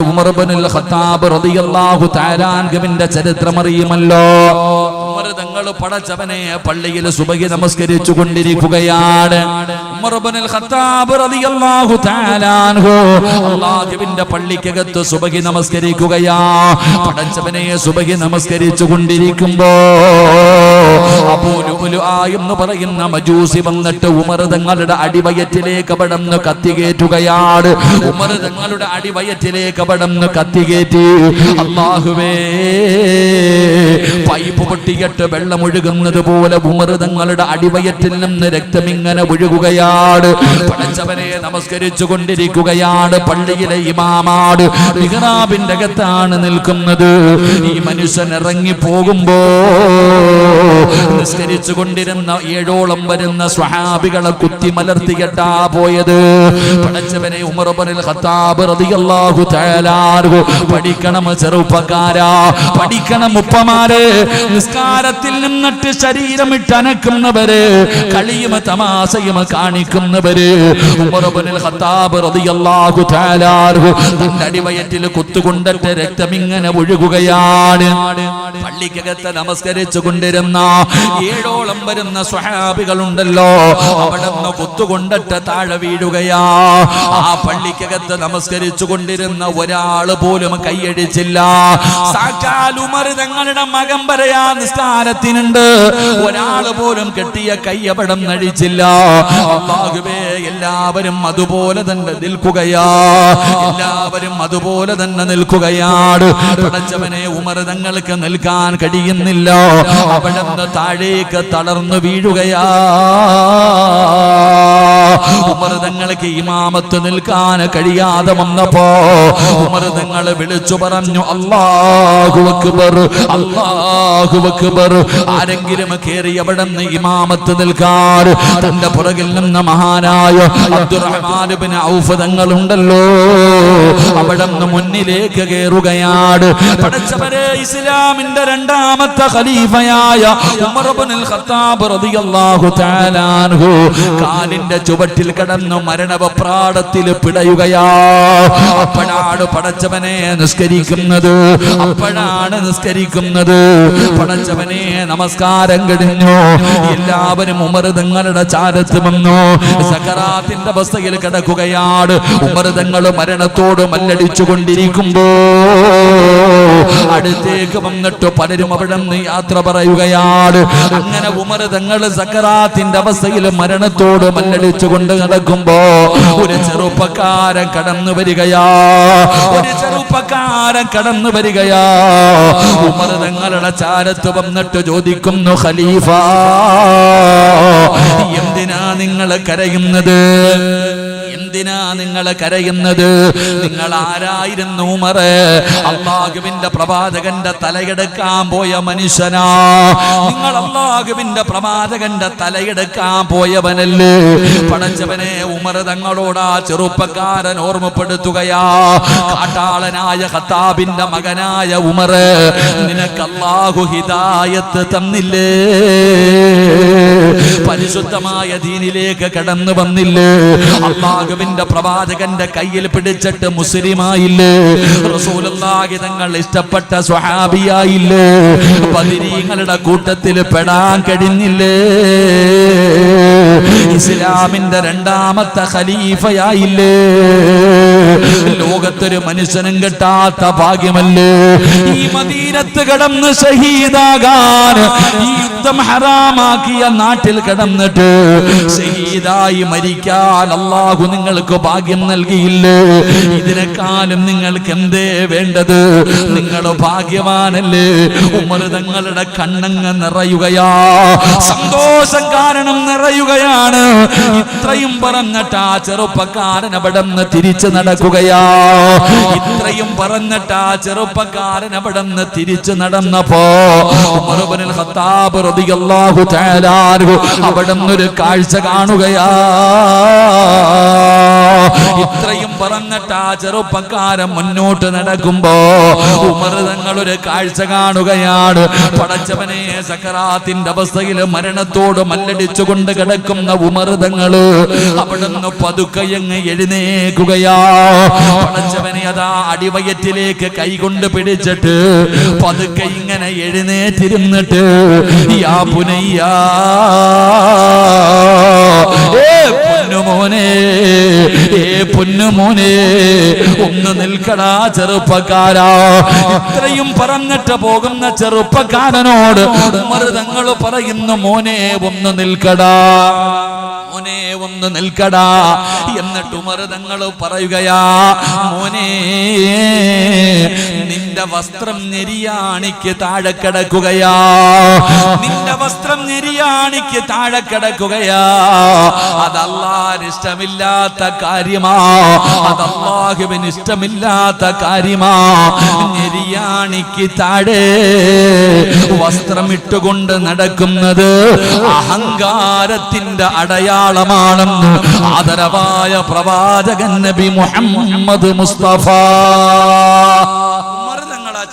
ഉമർബനുൽ Khattab റളിയല്ലാഹു തആലാൻഹുവിന്റെ ചരിത്രം അറിയുമല്ലോ. ഉമർ തങ്ങൾ പടച്ചവനെ പള്ളിയിൽ സുബഹി നമസ്കരിച്ചു കൊണ്ടിരിക്കുകയാണ് അല്ലാഹുവിന്റെ പള്ളിക്കകത്ത് സുബഹി നമസ്കരിക്കുകയാ. പടച്ചവനെ സുബഹി നമസ്കരിച്ചു കൊണ്ടിരിക്കുമ്പോ എന്ന് പറയുന്ന മജൂസി വന്നിട്ട് ഉമർ തങ്ങളുടെ അടിവയറ്റിലേക്ക് പടന്ന് കത്തികേറ്റുകയാണ്. ഉമർ തങ്ങളുടെ അടിവയറ്റിലേക്ക് പടന്ന് കത്തികേറ്റി. അള്ളാഹുവേ പൈപ്പ് പൊട്ടിയിട്ട് വെള്ളം ഒഴുകുന്നത് പോലെ ഉമർ തങ്ങളുടെ അടിവയറ്റിൽ നിന്ന് രക്തം ഇങ്ങനെ ഒഴുകുകയാണ് പടച്ചവനെ നമസ്കരിച്ചു കൊണ്ടിരിക്കുകയാണ് പള്ളിയിലെ ഇമാമാട്. മിഹ്റാബിന്റെ അകത്താണ് നിൽക്കുന്നത്. ഈ മനുഷ്യൻ ഇറങ്ങി പോകുമ്പോ നിസ്കരിച്ചു കൊണ്ടിരുന്ന ഏഴോളം വരുന്ന സ്വഹാബികളെ കുത്തി മലർത്തിയിട്ടാ പോയത്. പടച്ചവനെ ഉമർബനിൽ ഖത്താബ് റതിയല്ലാഹു തആല അൻഹു. പഠിക്കണം ചെറുപ്പക്കാരാ. പഠിക്കണം ഉപ്പമാരെ. നിസ്കാരത്തിൽ നിന്നിട്ട് ശരീരം ഇട്ടനക്കുന്നവര് കളിയും തമാശയും കാണിക്കുന്നവര് തആല തന്റെ അടിവയറ്റിൽ രക്തം ഇങ്ങനെ ഒഴുകുകയാണ്. പള്ളിക്കകത്ത് നമസ്കരിച്ചു കൊണ്ടിരുന്ന ഏഴോളം വരുന്ന സ്വഹാബികളുണ്ടല്ലോ. അവിടെ നിന്ന് കുത്തുകൊണ്ടിട്ട് താഴെ വീഴുകയാ. ആ പള്ളിക്കകത്ത് നമസ്കരിച്ചു കൊണ്ടിരുന്ന ഒരാൾ പോലും കൈയടിച്ചില്ല. സാക്ഷാൽ ഉമർ തങ്ങളുടെ മകം പറയാ നിസ്കാരത്തിനുണ്ട്. ഒരാൾ പോലും കെട്ടിയ കയ്യപടം നടിച്ചില്ല. അള്ളാഹുവേ എല്ലാവരും അതുപോലെ തന്നെ നിൽക്കുകയാ. എല്ലാവരും അതുപോലെ തന്നെ നിൽക്കുകയാണ് പടച്ചവനെ ഉമർ തങ്ങൾക്ക് നിൽക്കാൻ കഴിയുന്നില്ല. അവിടെ നിന്ന് താഴേക്ക് തളർന്നു വീഴുകയാ. ഉമർ തങ്ങൾക്ക് ഇമാമത്ത് നിൽക്കാൻ കഴിയാതെ വന്നപ്പോ ഉമർ തങ്ങൾ വിളിച്ചു പറഞ്ഞു അല്ലാഹു അക്ബർ ആരെങ്കിലും കേറി അവിടെ നിന്ന് ഇമാമത്ത് നിൽക്കാൻ തന്റെ പുറകിൽ നിന്ന് മഹാനായ അബ്ദുറഹ്മാൻ ബിൻ ഔഫ് തങ്ങളുണ്ടല്ലോ. അവിടെ നിന്ന് മുന്നിലേക്ക് കയറുകയാണ് പഠിച്ചവരെ ഇസ്ലാമിന്റെ രണ്ടാമത്തെ ഖലീഫയായ ഉമർ ഇബ്നുൽ ഖത്താബ് റളിയല്ലാഹു തആല അൻഹു കാലിന്റെ ചുവട്ടിൽ കിടന്നു മരണവപ്രാടത്തിൽ പിടയുകയാ. അപ്പോഴാണ് പടച്ചവനെ നിസ്കരിക്കുന്നത്. അപ്പോഴാണ് നിസ്കരിക്കുന്നത്. പടച്ചവനെ നമസ്കാരം കഴിഞ്ഞു. എല്ലാവരും ഉമർ തങ്ങളുടെ ചാരത്ത് വന്നു. സക്കറാത്തിന്റെ അവസ്ഥയിൽ കിടക്കുകയാണ്. ഉമർ തങ്ങൾ മരണത്തോട് മല്ലടിച്ചു കൊണ്ടിരിക്കുമ്പോ അടുത്തേക്ക് വന്നിട്ട് പലരും അവിടെ നിന്ന് യാത്ര പറയുകയാണ്. അങ്ങനെ ഉമർ തങ്ങൾ സക്കറാത്തിന്റെ അവസ്ഥയിൽ മരണത്തോട് മല്ലടിച്ചു കൊണ്ട് നടക്കുമ്പോ ഒരു ചെറുപ്പക്കാരൻ കടന്നു വരികയാ. ഒരു ചെറുപ്പക്കാരൻ കടന്നു വരികയാ. ഉമർ തങ്ങളുടെ ചാരത്ത് വന്നിട്ട് ചോദിക്കുന്നു ഖലീഫ എന്തിനാ നിങ്ങൾ കരയുന്നത്? ചെയ്ത് എന്തിനാ നിങ്ങൾ കരയുന്നത്? നിങ്ങൾ ആരായിരുന്നു ഉമറ്? അള്ളാഹുവിന്റെ പ്രവാചകന്റെ തലയെടുക്കാൻ പോയ മനുഷ്യനാ. നിങ്ങൾ അള്ളാഹുവിന്റെ പ്രവാചകന്റെ തലയെടുക്കാൻ പോയവനല്ലേ? പടച്ചവനെ ഉമർ തങ്ങളോട് ആ ചെറുപ്പക്കാരൻ ഓർമ്മപ്പെടുത്തുകയാ. കാട്ടാളനായ ഖത്താബിന്റെ മകനായ ഉമറ് നിനക്ക് അള്ളാഹു ഹിതായത്ത് തന്നില്ലേ? പരിശുദ്ധമായ ദീനിലേക്ക് കടന്നു വന്നില്ലേ? അള്ളാഹുവിന്റെ പ്രവാചകന്റെ കയ്യിൽ പിടിച്ചിട്ട് മുസ്ലിമായില്ലേ? റസൂലുള്ളാഹി തങ്ങൾ ഇഷ്ടപ്പെട്ട സ്വഹാബിയായില്ലേ? പതിരീങ്ങളുടെ കൂട്ടത്തിൽ പെടാൻ കഴിഞ്ഞില്ലേ? ഇസ്ലാമിന്റെ രണ്ടാമത്തെ ഖലീഫയായില്ലേ? ലോകത്തൊരു മനുഷ്യനും കിട്ടാത്ത ഭാഗ്യമല്ലേ? ഈ മദീനത്ത് കടന്ന് ഷഹീദാകാൻ ഈ യുദ്ധം ഹറാമാക്കിയ നാട്ടിൽ കടന്നിട്ട് ഷഹീദായി മരിക്കാൻ അള്ളാഹു നിങ്ങൾക്ക് ഭാഗ്യം നൽകിയില്ലേ? ഇതിനെക്കാളും നിങ്ങൾക്ക് എന്തേ വേണ്ടത്? നിങ്ങൾ ഭാഗ്യവാനല്ലേ? ഉമർ തങ്ങളുടെ കണ്ണങ്ങ് നിറയുകയാ. സന്തോഷം കാരണം നിറയുകയാണ്. ഇത്രയും പറഞ്ഞിട്ട് ആ ചെറുപ്പക്കാരൻ അവിടെ നിന്ന് തിരിച്ചു നടക്കുകയാ ഇത്രയും പറഞ്ഞിട്ട് ആ ചെറുപ്പക്കാരൻ അവിടെ നിന്ന് തിരിച്ചു നടന്നപ്പോ അവിടെ നിന്നൊരു കാഴ്ച കാണുകയാ. ഇത്രയും പറഞ്ഞിട്ട് ആ ചെറുപ്പക്കാരൻ മുന്നോട്ട് നടക്കുമ്പോ ഉമർ തങ്ങൾ ഒരു കാഴ്ച കാണുകയാണ്. പടച്ചവനെ സക്കറാത്തിന്റെ അവസ്ഥയിൽ മരണത്തോട് മല്ലടിച്ചുകൊണ്ട് കിടക്കുന്ന ഉമർ തങ്ങൾ അവിടുന്ന് പതുക്കയങ്ങ് എഴുന്നേക്കുകയാ പടച്ചവനെ അതാ അടിവയറ്റിലേക്ക് കൈകൊണ്ട് പിടിച്ചിട്ട് പതുക്കെ ഇങ്ങനെ എഴുന്നേറ്റിരുന്നിട്ട് യാ പുനയ്യാ. ഏ പൊന്നുമോനെ ഏ പൊന്നുമോനെ ഒന്ന് നിൽക്കടാ ചെറുപ്പക്കാരാ. ഇത്രയും പറഞ്ഞിട്ട് പോകുന്ന ചെറുപ്പക്കാരനോട് മൃതങ്ങൾ തങ്ങൾ പറയുന്നു മോനെ ഒന്ന് നിൽക്കടാ മോനെ ഒന്ന് നിൽക്കടാ. എന്നിട്ട് മൃതങ്ങൾ തങ്ങൾ പറയുകയാ മോനെ നിന്റെ വസ്ത്രം നെരിയാണിക്ക് താഴെ കിടക്കുകയാ. നിന്റെ വസ്ത്രം നെരിയാണിക്ക് താഴെ കിടക്കുകയാ. അതല്ലാരിഷ്ടമില്ലാത്ത കാര്യമാ. അതല്ലാഹുവിന് ഇഷ്ടമില്ലാത്ത കാര്യമാ. നെരിയാണിക്ക് താഴെ വസ്ത്രം ഇട്ടുകൊണ്ട് നടക്കുന്നത് അഹങ്കാരത്തിന്റെ അടയാളമാണെന്ന് ആദരവായ പ്രവാചകൻ നബി മുഹമ്മദ് മുസ്തഫ.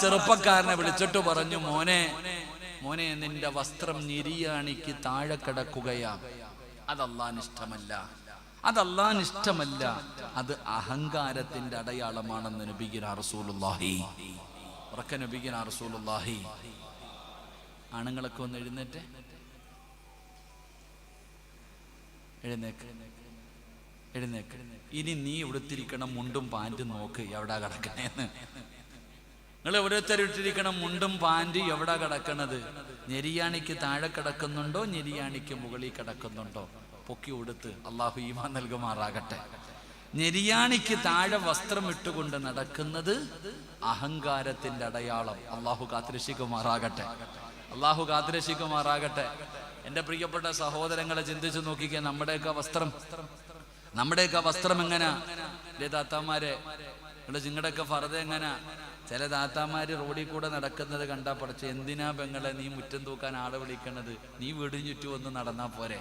ചെറുപ്പക്കാരനെ വിളിച്ചിട്ട് പറഞ്ഞു മോനെ മോനെ നിന്റെ വസ്ത്രം നിര്യാണിക്ക് താഴെ കിടക്കുകയാ. അതല്ലാൻ ഇഷ്ടമല്ല അത് അഹങ്കാരത്തിന്റെ അടയാളമാണെന്ന് നബിഗിന റസൂലുള്ളാഹി. ഉറക്ക നബിഗിന റസൂലുള്ളാഹി. ആണുങ്ങളൊക്കെ ഒന്ന് എഴുന്നേറ്റ്. എഴുന്നേക്ക്. എഴുന്നേക്ക്. ഇനി നീ ഇവിടുത്തിരിക്കണം മുണ്ടും പാന്റും നോക്ക് എവിടാ കിടക്കണേന്ന്. നിങ്ങൾ എവിടെ ഇട്ടിരിക്കണം മുണ്ടും പാന്റ് എവിടെ കിടക്കണത്? ഞെരിയാണിക്ക് താഴെ കിടക്കുന്നുണ്ടോ? ഞെരിയാണിക്ക് മുകളിൽ കിടക്കുന്നുണ്ടോ? പൊക്കി ഉടുത്ത് അള്ളാഹു ഈമാൻ നൽകുമാറാകട്ടെ. ഞെരിയാണിക്ക് താഴെ വസ്ത്രം ഇട്ടുകൊണ്ട് നടക്കുന്നത് അഹങ്കാരത്തിന്റെ അടയാളം. അള്ളാഹു കാത്തിരക്ഷിക്കുമാറാകട്ടെ. അള്ളാഹു കാത്തിരക്ഷിക്കുമാറാകട്ടെ. എന്റെ പ്രിയപ്പെട്ട സഹോദരങ്ങളെ ചിന്തിച്ചു നോക്കിക്കേ നമ്മുടെയൊക്കെ വസ്ത്രം നമ്മുടെയൊക്കെ വസ്ത്രം എങ്ങനാ? ഇവിടെ നിങ്ങളുടെയൊക്കെ ഫറത എങ്ങനാ? ചില താത്താമാർ റോഡിൽ കൂടെ നടക്കുന്നത് കണ്ടാ പഠിച്ച് എന്തിനാ പെങ്ങളെ നീ മുറ്റം തൂക്കാൻ ആളെ വിളിക്കണത്? നീ വീടിന് ചുറ്റും ഒന്ന് നടന്നാ പോരെ?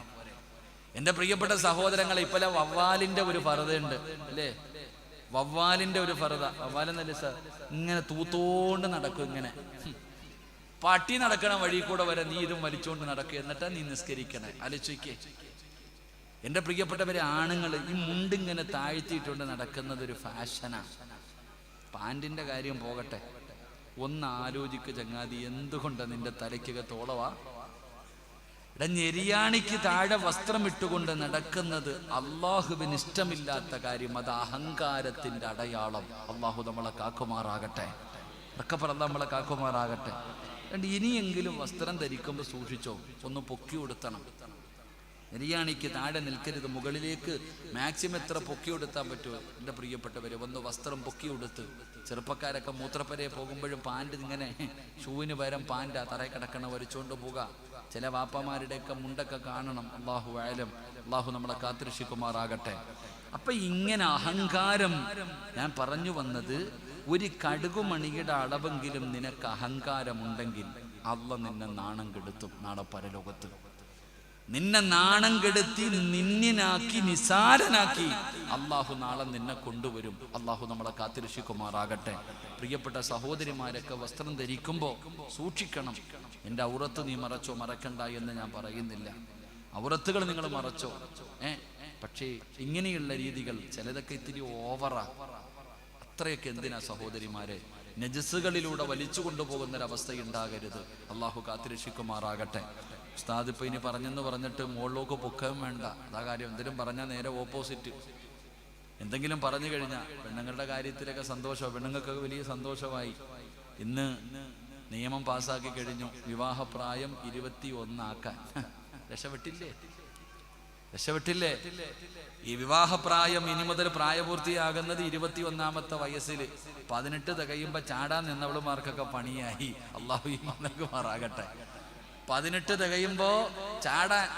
എന്റെ പ്രിയപ്പെട്ട സഹോദരങ്ങളെ ഇപ്പല വവ്വാലിന്റെ ഒരു ഫറതയുണ്ട് അല്ലേ? വവ്വാലിന്റെ ഒരു ഫറത. വവ്വാലെന്നല്ലേ സർ? ഇങ്ങനെ തൂത്തോണ്ട് നടക്കും ഇങ്ങനെ. പട്ടി നടക്കണ വഴി കൂടെ വരെ നീ ഇതും വലിച്ചുകൊണ്ട് നടക്കുക എന്നിട്ടാ നീ നിസ്കരിക്കണേ. അലച്ചോയ്ക്കേ എന്റെ പ്രിയപ്പെട്ടവരെ ആണുങ്ങൾ ഈ മുണ്ടിങ്ങനെ താഴ്ത്തിയിട്ടുണ്ട് നടക്കുന്നത് ഒരു ഫാഷനാണ് പാൻറിന്റെ കാര്യം പോകട്ടെ. ഒന്ന് ആലോചിക്ക് ചങ്ങാതി എന്തുകൊണ്ട് നിന്റെ തലയ്ക്കകത്തോളവാ ഇട ഞെരിയാണിക്ക് താഴെ വസ്ത്രം ഇട്ടുകൊണ്ട് നടക്കുന്നത് അള്ളാഹുവിന് ഇഷ്ടമില്ലാത്ത കാര്യം അത് അഹങ്കാരത്തിന്റെ അടയാളം. അള്ളാഹു നമ്മളെ കാക്കുമാറാകട്ടെ. പറഞ്ഞ നമ്മളെ കാക്കുമാറാകട്ടെ. ഇനിയെങ്കിലും വസ്ത്രം ധരിക്കുമ്പോൾ സൂക്ഷിച്ചോ? ഒന്ന് പൊക്കി ഉടുത്തണം. നെരിയാണിക്ക് താഴെ നിൽക്കരുത്. മുകളിലേക്ക് മാക്സിമം എത്ര പൊക്കി കൊടുത്താൽ പറ്റുമോ? എന്റെ പ്രിയപ്പെട്ടവരെ ഒന്ന് വസ്ത്രം പൊക്കി കൊടുത്ത് ചെറുപ്പക്കാരൊക്കെ മൂത്രപ്പരയെ പോകുമ്പോഴും പാന്റ് ഇങ്ങനെ ഷൂവിന് പകരം പാന്റ് ആ തറയിൽ കിടക്കണം വരച്ചുകൊണ്ട് പോവുക. ചില വാപ്പമാരുടെയൊക്കെ മുണ്ടൊക്കെ കാണണം. അള്ളാഹു ആയാലും അള്ളാഹു നമ്മളെ കാത്തിരക്ഷിക്കുമാറാകട്ടെ. അപ്പൊ ഇങ്ങനെ അഹങ്കാരം ഞാൻ പറഞ്ഞു വന്നത് ഒരു കടുകുമണിയുടെ അളവെങ്കിലും നിനക്ക് അഹങ്കാരമുണ്ടെങ്കിൽ അല്ല നിന്നെ നാണം കെടുത്തും നാളെ പരലോകത്ത് നിന്നെ നാണം കെടുത്തി നിന്നിനാക്കി നിസാരനാക്കി അള്ളാഹു നാളെ നിന്നെ കൊണ്ടുവരും. അള്ളാഹു നമ്മളെ കാത്തിരക്ഷിക്കുമാറാകട്ടെ. പ്രിയപ്പെട്ട സഹോദരിമാരൊക്കെ വസ്ത്രം ധരിക്കുമ്പോൾ സൂക്ഷിക്കണം. എന്റെ ഔറത്ത് നീ മറച്ചോ? മറക്കണ്ട എന്ന് ഞാൻ പറയുന്നില്ല. ഔറത്തുകൾ നിങ്ങൾ മറച്ചോ? ഏ? പക്ഷേ ഇങ്ങനെയുള്ള രീതികൾ ചിലതൊക്കെ ഇത്തിരി ഓവറാ. അത്രയൊക്കെ എന്തിനാ സഹോദരിമാരെ? നജസ്സുകളിലൂടെ വലിച്ചു കൊണ്ടുപോകുന്നൊരവസ്ഥ ഉണ്ടാകരുത് അള്ളാഹു കാത്തിരക്ഷിക്കുമാറാകട്ടെ. ഉസ്താദ് ഇപ്പൊ ഇനി പറഞ്ഞെന്ന് പറഞ്ഞിട്ട് മുകളിലേക്ക് പൊക്കം വേണ്ട. അതാ കാര്യം. എന്തെങ്കിലും പറഞ്ഞാൽ നേരെ ഓപ്പോസിറ്റ് എന്തെങ്കിലും പറഞ്ഞു കഴിഞ്ഞാൽ പെണ്ണുങ്ങളുടെ കാര്യത്തിലൊക്കെ സന്തോഷം പെണ്ണുങ്ങൾക്കൊക്കെ വലിയ സന്തോഷമായി. ഇന്ന് നിയമം പാസ്സാക്കി കഴിഞ്ഞു. വിവാഹപ്രായം ഇരുപത്തി ഒന്നാക്കാൻ രക്ഷപ്പെട്ടില്ലേ? രക്ഷപ്പെട്ടില്ലേ? ഈ വിവാഹപ്രായം ഇനി മുതൽ പ്രായപൂർത്തിയാകുന്നത് ഇരുപത്തി ഒന്നാമത്തെ വയസ്സിൽ പതിനെട്ട് തികയുമ്പോ ചാടാൻ നിന്നവളുമാർക്കൊക്കെ പണിയായി. അള്ളാഹു മാറാകട്ടെ. പതിനെട്ട് തികയുമ്പോ ചാടാൻ.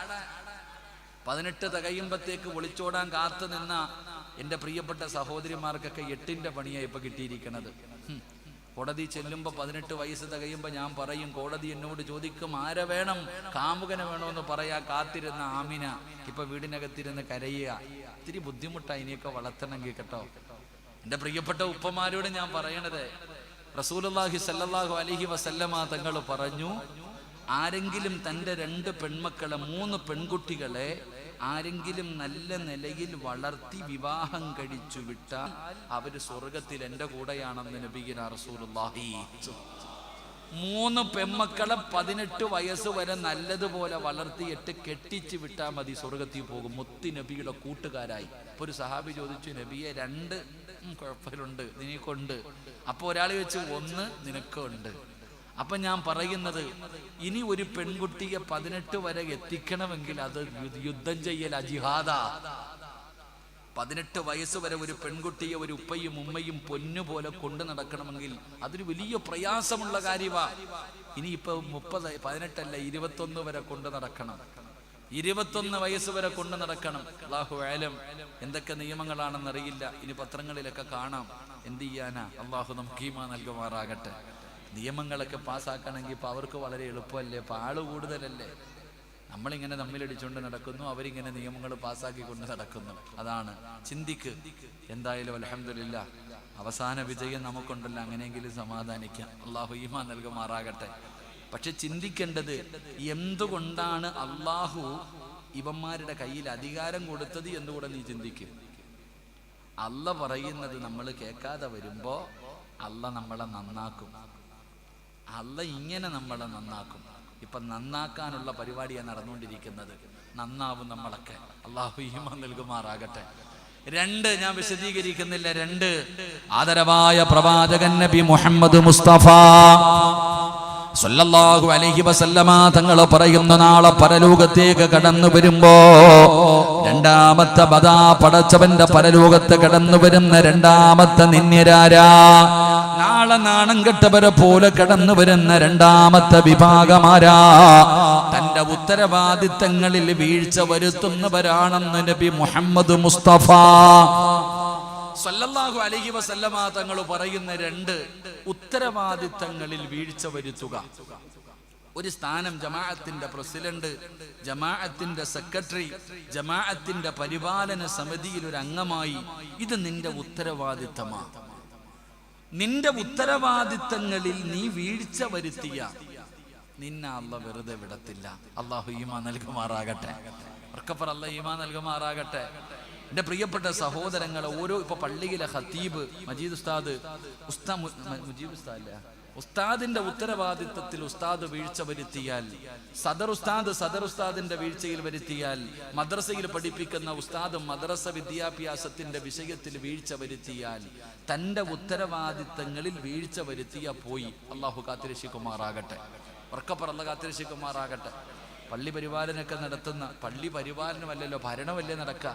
പതിനെട്ട് തികയുമ്പത്തേക്ക് ഒളിച്ചോടാൻ കാത്തു നിന്ന എന്റെ പ്രിയപ്പെട്ട സഹോദരിമാർക്കൊക്കെ എട്ടിന്റെ പണിയായി ഇപ്പൊ കിട്ടിയിരിക്കുന്നത്. കോടതി ചെല്ലുമ്പോ പതിനെട്ട് വയസ്സ് തികയുമ്പോ ഞാൻ പറയും കോടതി എന്നോട് ചോദിക്കും ആരെ വേണം? കാമുകനെ വേണമെന്ന് പറയാ കാത്തിരുന്ന ആമിന ഇപ്പൊ വീടിനകത്തിരുന്ന് കരയുക. ഇത്തിരി ബുദ്ധിമുട്ടാ ഇനിയൊക്കെ വളർത്തണമെങ്കിൽ കേട്ടോ. എന്റെ പ്രിയപ്പെട്ട ഉപ്പമാരോട് ഞാൻ പറയണത് റസൂലുള്ളാഹി സല്ലാഹു അലഹി വസല്ലമ തങ്ങൾ പറഞ്ഞു ആരെങ്കിലും തന്റെ രണ്ട് പെൺമക്കളെ മൂന്ന് പെൺകുട്ടികളെ ആരെങ്കിലും നല്ല നിലയിൽ വളർത്തി വിവാഹം കഴിച്ചു വിട്ടാൽ അവർ സ്വർഗത്തിൽ എന്റെ കൂടെയാണെന്ന് നബീന റസൂലുള്ളാഹി. മൂന്ന് പെമ്മക്കളെ പതിനെട്ട് വയസ്സ് വരെ നല്ലതുപോലെ വളർത്തിയിട്ട് കെട്ടിച്ച് വിട്ടാൽ മതി സ്വർഗത്തിൽ പോകും. മുത്തി നബിയുടെ കൂട്ടുകാരായി. ഇപ്പൊ ഒരു സഹാബി ചോദിച്ചു നബിയെ രണ്ട്? കുഴപ്പമില്ലുണ്ട് നിനക്കുണ്ട്. അപ്പൊ ഒരാൾ വെച്ച് ഒന്ന് നിനക്കുണ്ട്. അപ്പൊ ഞാൻ പറയുന്നത് ഇനി ഒരു പെൺകുട്ടിയെ പതിനെട്ട് വരെ എത്തിക്കണമെങ്കിൽ അത് യുദ്ധം ചെയ്യൽ അജിഹാദ പതിനെട്ട് വയസ്സ് വരെ ഒരു പെൺകുട്ടിയെ ഒരു ഉപ്പയും ഉമ്മയും പൊന്നുപോലെ കൊണ്ടു നടക്കണമെങ്കിൽ അതൊരു വലിയ പ്രയാസമുള്ള കാര്യമാ. ഇനിയിപ്പൊ മുപ്പത് പതിനെട്ടല്ല ഇരുപത്തൊന്ന് വരെ കൊണ്ടു നടക്കണം. ഇരുപത്തൊന്ന് വയസ്സ് വരെ കൊണ്ടു നടക്കണം. അള്ളാഹു ആലം എന്തൊക്കെ നിയമങ്ങളാണെന്ന് അറിയില്ല ഇനി പത്രങ്ങളിലൊക്കെ കാണാം. എന്ത് ചെയ്യാനാ? അള്ളാഹു നമുക്ക് ഈമ നൽകുമാറാകട്ടെ. നിയമങ്ങളൊക്കെ പാസ്സാക്കണമെങ്കിൽ ഇപ്പൊ അവർക്ക് വളരെ എളുപ്പമല്ലേ? ഇപ്പൊ ആൾ കൂടുതലല്ലേ? നമ്മളിങ്ങനെ തമ്മിലടിച്ചുകൊണ്ട് നടക്കുന്നു അവരിങ്ങനെ നിയമങ്ങൾ പാസ്സാക്കിക്കൊണ്ട് നടക്കുന്നു. അതാണ്. ചിന്തിക്ക്. എന്തായാലും അലഹമില്ല അവസാന വിജയം നമുക്കുണ്ടല്ലോ. അങ്ങനെയെങ്കിലും സമാധാനിക്കാം. അള്ളാഹു നൽകു നൽകുമാറാകട്ടെ. പക്ഷെ ചിന്തിക്കേണ്ടത് എന്തുകൊണ്ടാണ് അള്ളാഹു ഇവന്മാരുടെ കയ്യിൽ അധികാരം കൊടുത്തത് എന്നുകൂടെ നീ ചിന്തിക്കും. അല്ല പറയുന്നത് നമ്മൾ കേൾക്കാതെ വരുമ്പോ അല്ല നമ്മളെ നന്നാക്കും. അല്ല ഇങ്ങനെ നമ്മളെ നന്നാക്കും. ഇപ്പൊ നന്നാക്കാനുള്ള പരിപാടിയാണ് നടന്നുകൊണ്ടിരിക്കുന്നത്. നന്നാവും നമ്മളൊക്കെ. അള്ളാഹു ഈമ നൽകുമാറാകട്ടെ. രണ്ട് ഞാൻ വിശദീകരിക്കുന്നില്ല. രണ്ട് ആദരവായ പ്രവാചകൻ നബി മുഹമ്മദ് മുസ്തഫ സല്ലല്ലാഹു അലൈഹി വസല്ലമ തങ്ങൾ പറയുന്ന നാളെ പരലോകത്തേക്ക് കടന്നു വരുമ്പോ രണ്ടാമത്തെ ബദാ പടച്ചവന്റെ പരലോകത്ത് കടന്നു വരുന്ന രണ്ടാമത്തെ നിന്യരാരാ? നാളെ നാണം കെട്ടവരെ പോലെ കടന്നു വരുന്ന രണ്ടാമത്തെ വിഭാഗമാരാ. തന്റെ ഉത്തരവാദിത്തങ്ങളിൽ വീഴ്ച വരുത്തുന്നവരാണെന്ന് നബി മുഹമ്മദ് മുസ്തഫ. സല്ലല്ലാഹു അലൈഹി വസല്ലമ തങ്ങൾ പറയുന്ന രണ്ട് ഉത്തരവാദിത്തങ്ങളിൽ വീഴ്ച വരുത്തുക. ഒരു സ്ഥാനം ജമാഅത്തിന്റെ പ്രസിഡന്റ് ജമാഅത്തിന്റെ സെക്രട്ടറി ജമാഅത്തിന്റെ പരിപാലന സമിതിയിൽ ഒരു അംഗമായി. ഇത് നിന്റെ ഉത്തരവാദിത്തമാണ് നിന്റെ ഉത്തരവാദിത്തങ്ങളിൽ നീ വീഴ്ച വരുത്തിയ. നിന്നെ അല്ല വെറുതെ വിടത്തില്ല. അള്ളാഹു ഈമാ നൽകുമാറാകട്ടെ. ഉറക്കപ്പറ അല്ല ഈമാ നൽകുമാറാകട്ടെ. എന്റെ പ്രിയപ്പെട്ട സഹോദരങ്ങളെ ഓരോ ഇപ്പൊ പള്ളിയിലെ ഹത്തീബ് മജീദ് ഉസ്താദ് ഉസ്താ മുജീബ് ഉസ്താദ് അല്ലേ? ഉസ്താദിന്റെ ഉത്തരവാദിത്തത്തിൽ ഉസ്താദ് വീഴ്ച വരുത്തിയാൽ സദർ ഉസ്താദ് സദർ ഉസ്താദിന്റെ വീഴ്ചയിൽ വരുത്തിയാൽ മദ്രസയിൽ പഠിപ്പിക്കുന്ന ഉസ്താദ് മദ്രസ വിദ്യാഭ്യാസത്തിന്റെ വിഷയത്തിൽ വീഴ്ച വരുത്തിയാൽ തന്റെ ഉത്തരവാദിത്തങ്ങളിൽ വീഴ്ച വരുത്തിയ പോയി. അള്ളാഹു കാത്തിരക്ഷിക്കുമാറാകട്ടെ. ഉറക്കപ്പറല്ല കാത്തിരക്ഷിക്കുമാറാകട്ടെ. പള്ളി പരിപാലനമൊക്കെ നടത്തുന്ന പള്ളി പരിപാലനമല്ലല്ലോ ഭരണമല്ലേ നടക്കുക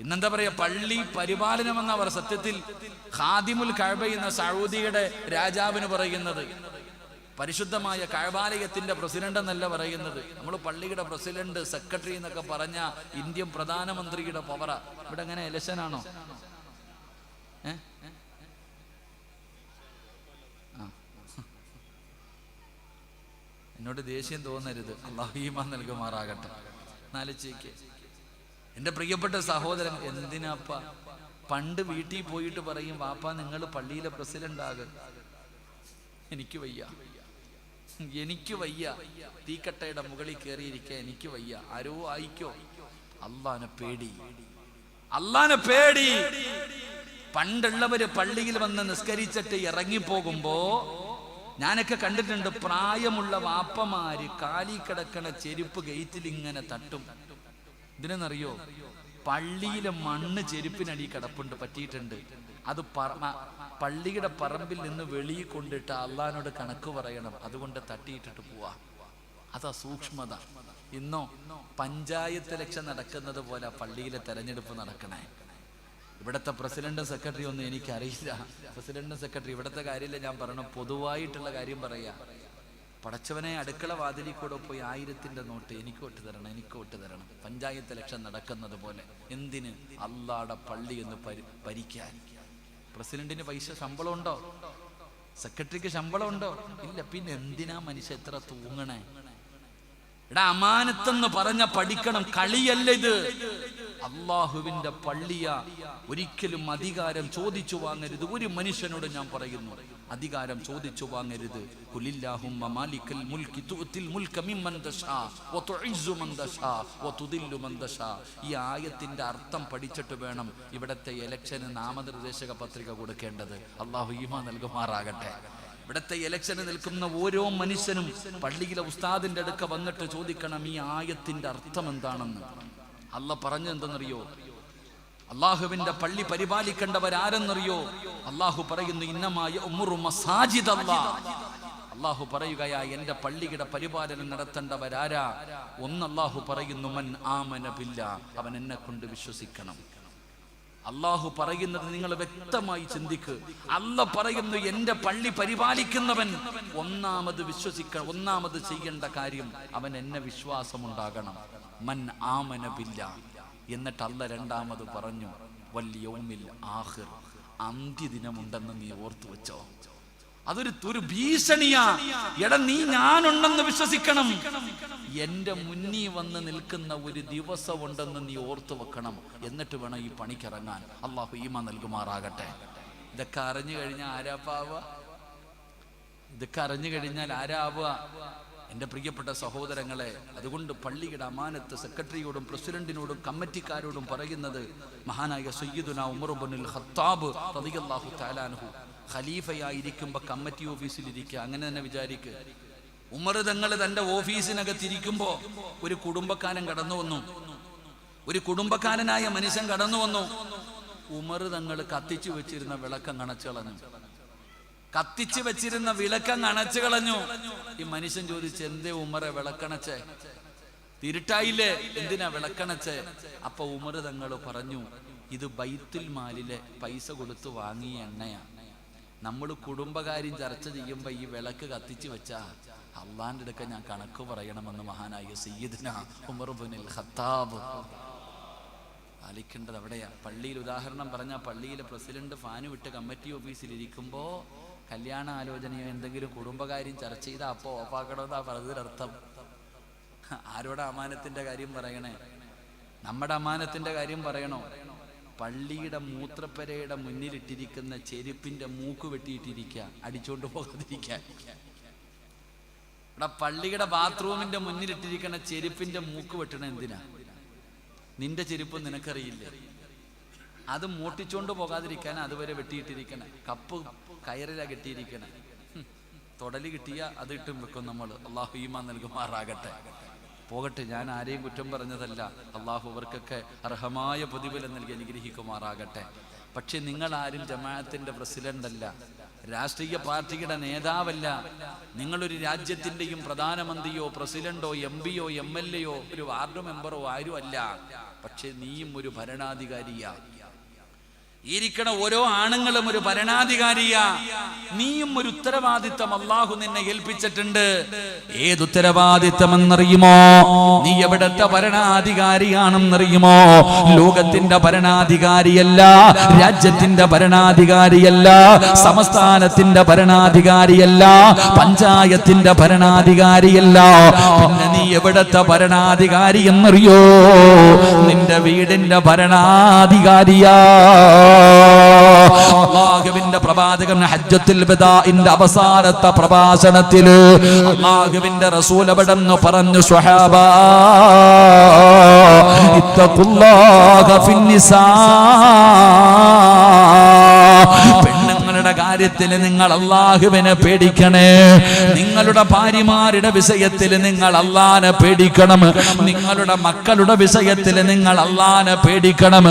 ഇന്നെന്താ പറയാ പള്ളി പരിപാലനം എന്ന അവർ സത്യത്തിൽ ഖാദിമുൽ കഴബ എന്ന സൗദിയുടെ രാജാവിന് പറയുന്നത്. പരിശുദ്ധമായ കഴബാലയത്തിന്റെ പ്രസിഡന്റ് എന്നല്ല പറയുന്നത്. നമ്മൾ പള്ളിയുടെ പ്രസിഡന്റ് സെക്രട്ടറി എന്നൊക്കെ പറഞ്ഞ ഇന്ത്യൻ പ്രധാനമന്ത്രിയുടെ പവറ. ഇവിടെ എങ്ങനെ? ആ. എന്നോട് ദേഷ്യം തോന്നരുത്. അള്ളാഹീമ നൽകുമാറാകട്ടെ. നാലിച്ചേക്ക് എന്റെ പ്രിയപ്പെട്ട സഹോദരൻ എന്തിനാപ്പ? പണ്ട് വീട്ടിൽ പോയിട്ട് പറയും വാപ്പ നിങ്ങൾ പള്ളിയിലെ പ്രസിഡന്റ് ആകും. എനിക്ക് വയ്യ. എനിക്ക് വയ്യ. തീക്കട്ടയുടെ മുകളിൽ കയറിയിരിക്കുക എനിക്ക് വയ്യ. ആരോ ആയിക്കോ. അള്ളാനെ പേടി. അള്ളാനെ പേടി. പണ്ടുള്ളവര് പള്ളിയിൽ വന്ന് നിസ്കരിച്ചിട്ട് ഇറങ്ങിപ്പോകുമ്പോ ഞാനൊക്കെ കണ്ടിട്ടുണ്ട് പ്രായമുള്ള വാപ്പമാര് കാലി കിടക്കണ ചെരുപ്പ് ഗേറ്റിൽ ഇങ്ങനെ തട്ടും. ഇതിനെന്നറിയോ? പള്ളിയിലെ മണ്ണ് ചെരുപ്പിനടി കിടപ്പുണ്ട് പറ്റിയിട്ടുണ്ട്. അത് പള്ളിയുടെ പറമ്പിൽ നിന്ന് വെളിയിൽ കൊണ്ടിട്ട് അള്ളഹാനോട് കണക്ക് പറയണം. അതുകൊണ്ട് തട്ടിയിട്ടിട്ട് പോവാ. അതാ സൂക്ഷ്മത. ഇന്നോ പഞ്ചായത്ത് ഇലക്ഷൻ നടക്കുന്നത് പോലെ പള്ളിയിലെ തെരഞ്ഞെടുപ്പ് നടക്കണേ. ഇവിടുത്തെ പ്രസിഡന്റും സെക്രട്ടറി ഒന്നും എനിക്കറിയില്ല. പ്രസിഡന്റും സെക്രട്ടറി ഇവിടുത്തെ കാര്യമില്ല ഞാൻ പറയണം പൊതുവായിട്ടുള്ള കാര്യം പറയാ. പടച്ചവനെ അടുക്കള വാതിലിൽ കൂടെ പോയി ആയിരത്തിന്റെ നോട്ട് എനിക്ക് ഒട്ട് തരണം എനിക്ക് ഒട്ട് തരണം. പഞ്ചായത്ത് ഇലക്ഷൻ നടക്കുന്നത് പോലെ എന്തിന് അള്ളാടെ പള്ളി എന്ന് പരി ഭരിക്കാൻ? പ്രസിഡന്റിന് പൈസ ശമ്പളം ഉണ്ടോ സെക്രട്ടറിക്ക് ശമ്പളം ഉണ്ടോ ഇല്ല പിന്നെ എന്തിനാ മനുഷ്യ എത്ര തൂങ്ങണേ? എടാ അമാനത്തെന്ന് പറഞ്ഞ പഠിക്കണം കളിയല്ല ഇത്? അള്ളാഹുവിന്റെ പള്ളിയ ഒരിക്കലും അധികാരം ചോദിച്ചു വാങ്ങരുത്. ഒരു മനുഷ്യനോട് ഞാൻ പറയുന്നു അധികാരം ചോദിച്ചു വാങ്ങരുത്. ഈ ആയത്തിന്റെ അർത്ഥം പഠിച്ചിട്ട് വേണം ഇവിടത്തെ ഇലക്ഷന് നാമനിർദ്ദേശക പത്രിക കൊടുക്കേണ്ടത്. അള്ളാഹു ഈമ നൽകുമാറാകട്ടെ. ഇവിടത്തെ ഇലക്ഷന് നിൽക്കുന്ന ഓരോ മനുഷ്യനും പള്ളിയിലെ ഉസ്താദിന്റെ അടുക്ക വന്നിട്ട് ചോദിക്കണം ഈ ആയത്തിന്റെ അർത്ഥം എന്താണെന്ന്. അല്ല പറഞ്ഞു എന്തെന്നറിയോ അള്ളാഹുവിന്റെ പള്ളി പരിപാലിക്കേണ്ടവരാരെന്നറിയോ? അള്ളാഹു പറയുന്നു ഇന്നമായ മസാജിദ് അള്ളാഹു പറയുകയാ എന്റെ പള്ളിയുടെ പരിപാലനം നടത്തേണ്ടവരാരാ? ഒന്ന് അള്ളാഹു പറയുന്നു മൻ ആമന ബില്ല. അവൻ എന്നെ കൊണ്ട് വിശ്വസിക്കണം. അള്ളാഹു പറയുന്നത് നിങ്ങൾ വ്യക്തമായി ചിന്തിക്ക്. അല്ല പറയുന്നു എന്റെ പള്ളി പരിപാലിക്കുന്നവൻ. ഒന്നാമത് വിശ്വസിക്ക ഒന്നാമത് ചെയ്യേണ്ട കാര്യം അവൻ എന്നെ വിശ്വാസമുണ്ടാകണം. മൻ ആമന ബില്ല. രണ്ടാമത് പറഞ്ഞു വല്യോമിൽ ആഹിർ അന്ത്യദിനമുണ്ടെന്ന് നീ ഓർത്തു വെച്ചോ. അതൊരു ഒരു ഭീഷണിയാ എട നീ ഞാനുണ്ടെന്ന് വിശ്വസിക്കണം. എന്റെ മുന്നിൽ വന്ന് നിൽക്കുന്ന ഒരു ദിവസമുണ്ടെന്ന് നീ ഓർത്തു വെക്കണം. എന്നിട്ട് വേണം ഈ പണിക്കിറങ്ങാൻ. അള്ളാഹു ഈമ നൽകുമാറാകട്ടെ. ഇതൊക്കെ അറിഞ്ഞു കഴിഞ്ഞാൽ ആരാപ്പാവുക? ഇതൊക്കെ അറിഞ്ഞു കഴിഞ്ഞാൽ ആരാവുക? എന്റെ പ്രിയപ്പെട്ട സഹോദരങ്ങളെ അതുകൊണ്ട് പള്ളിയുടെ അമാനത്ത് സെക്രട്ടറിയോടും പ്രസിഡന്റിനോടും കമ്മിറ്റിക്കാരോടും പറയുന്നത് മഹാനായ സയ്യിദുന ഉമറുബനുൽ ഹത്താബ് റബിയല്ലാഹു തആലാൻഹു ഖലീഫയായിരിക്കുമ്പോൾ കമ്മിറ്റി ഓഫീസിൽ ഇരിക്കുക അങ്ങനെ തന്നെ വിചാരിക്കുക ഉമർ തങ്ങൾ തന്റെ ഓഫീസിനകത്തിരിക്കുമ്പോൾ ഒരു കുടുംബക്കാരൻ കടന്നു വന്നു. ഒരു കുടുംബക്കാരനായ മനുഷ്യൻ കടന്നു വന്നു. ഉമർ തങ്ങൾ കത്തിച്ചു വെച്ചിരുന്ന വിളക്കം കണച്ചു കളഞ്ഞു കത്തിച്ചു വെച്ചിരുന്ന വിളക്കം അണച്ചു കളഞ്ഞു. ഈ മനുഷ്യൻ ചോദിച്ചു എന്തേ ഉമറെ വിളക്കണച്ചേ? തിരുട്ടായില്ലേ? എന്തിനാ വിളക്കണച്ചേ? അപ്പൊ ഉമർ തങ്ങൾ പറഞ്ഞു ഇത് ബൈത്തുൽ മാലിലെ പൈസ കൊടുത്ത് വാങ്ങിയ എണ്ണയാ. നമ്മൾ കുടുംബകാര്യം ചർച്ച ചെയ്യുമ്പോ ഈ വിളക്ക് കത്തിച്ചു വെച്ചാ അള്ളാന്റെ അടുക്ക ഞാൻ കണക്ക് പറയണമെന്ന് മഹാനായ സയ്യിദ്ന ഉമർ ബുനിൽ ഖത്താബ്. പാലിക്കേണ്ടത് അവിടെയാ. പള്ളിയിൽ ഉദാഹരണം പറഞ്ഞ പള്ളിയിലെ പ്രസിഡന്റ് ഫാന് വിട്ട് കമ്മിറ്റി ഓഫീസിൽ ഇരിക്കുമ്പോ കല്യാണ ആലോചനയോ എന്തെങ്കിലും കുടുംബകാര്യം ചർച്ച ചെയ്താൽ അപ്പോ ഓഫാക്കണമെന്നാ പറഞ്ഞതിനർത്ഥം ആരോടെ അമാനത്തിന്റെ കാര്യം പറയണേ? നമ്മുടെ അമാനത്തിന്റെ കാര്യം പറയണോ? പള്ളിയുടെ മൂത്രപ്പരയുടെ മുന്നിലിട്ടിരിക്കുന്ന ചെരുപ്പിന്റെ മൂക്ക് വെട്ടിയിട്ടിരിക്കുക അടിച്ചോണ്ട് പോകാതിരിക്കാൻ ഇവിടെ പള്ളിയുടെ ബാത്റൂമിന്റെ മുന്നിലിട്ടിരിക്കുന്ന ചെരുപ്പിന്റെ മൂക്ക് വെട്ടണ എന്തിനാ? നിന്റെ ചെരുപ്പ് നിനക്കറിയില്ലേ? അത് മൂട്ടിച്ചോണ്ട് പോകാതിരിക്കാൻ അതുവരെ വെട്ടിയിട്ടിരിക്കണേ. കപ്പ് കയറിലാ കെട്ടിയിരിക്കണേ. തൊടൽ കിട്ടിയ അത് ഇട്ടും വെക്കും നമ്മൾ അള്ളാഹു ഈമാൻ നൽകുമാറാകട്ടെ. പോകട്ടെ ഞാൻ ആരെയും കുറ്റം പറഞ്ഞതല്ല. അള്ളാഹു അവർക്കൊക്കെ അർഹമായ പ്രതിഫലം നൽകി അനുഗ്രഹിക്കുമാറാകട്ടെ. പക്ഷെ നിങ്ങൾ ആരും ജമാഅത്തിന്റെ പ്രസിഡന്റ് അല്ല. രാഷ്ട്രീയ പാർട്ടിയുടെ നേതാവല്ല. നിങ്ങളൊരു രാജ്യത്തിന്റെയും പ്രധാനമന്ത്രിയോ പ്രസിഡന്റോ എം പിയോ എം എൽ എയോ ഒരു വാർഡ് മെമ്പറോ ആരും അല്ല. പക്ഷെ നീയും ഒരു ഭരണാധികാരിയാ. ഇരിക്കണ ഓരോ ആണുങ്ങളും ഒരു ഭരണാധികാരിയാ. നീയും ഒരു ഉത്തരവാദിത്തം അള്ളാഹു നിന്നെ ഏൽപ്പിച്ചിട്ടുണ്ട്. ഏത് ഉത്തരവാദിത്തം എന്നറിയുമോ നീ എവിടത്തെ ഭരണാധികാരിയാണെന്നറിയുമോ? ലോകത്തിന്റെ ഭരണാധികാരിയല്ല രാജ്യത്തിന്റെ ഭരണാധികാരിയല്ല സംസ്ഥാനത്തിന്റെ ഭരണാധികാരിയല്ല പഞ്ചായത്തിന്റെ ഭരണാധികാരിയല്ല. പിന്നെ നീ എവിടത്തെ ഭരണാധികാരി എന്നറിയോ നിന്റെ വീടിന്റെ ഭരണാധികാരിയാ. അള്ളാഹുവിന്റെ പ്രവാചകൻ ഹജ്ജത്തുൽ ബദാഇന്റെ അവസാനത്തെ പ്രഭാഷണത്തിൽ അള്ളാഹുവിന്റെ റസൂൽ അവിടെന്ന് പറഞ്ഞു സ്വഹാബ? ഇത്തഖുല്ലാഹ ഫിന്നിസാ കാര്യത്തിൽ നിങ്ങൾ അള്ളാഹുവിനെ പേടിക്കണേ. നിങ്ങളുടെ ഭാര്യമാരുടെ വിഷയത്തിൽ നിങ്ങൾ അള്ളാനെ പേടിക്കണം. നിങ്ങളുടെ മക്കളുടെ വിഷയത്തിൽ നിങ്ങൾ അള്ളാനെ പേടിക്കണം.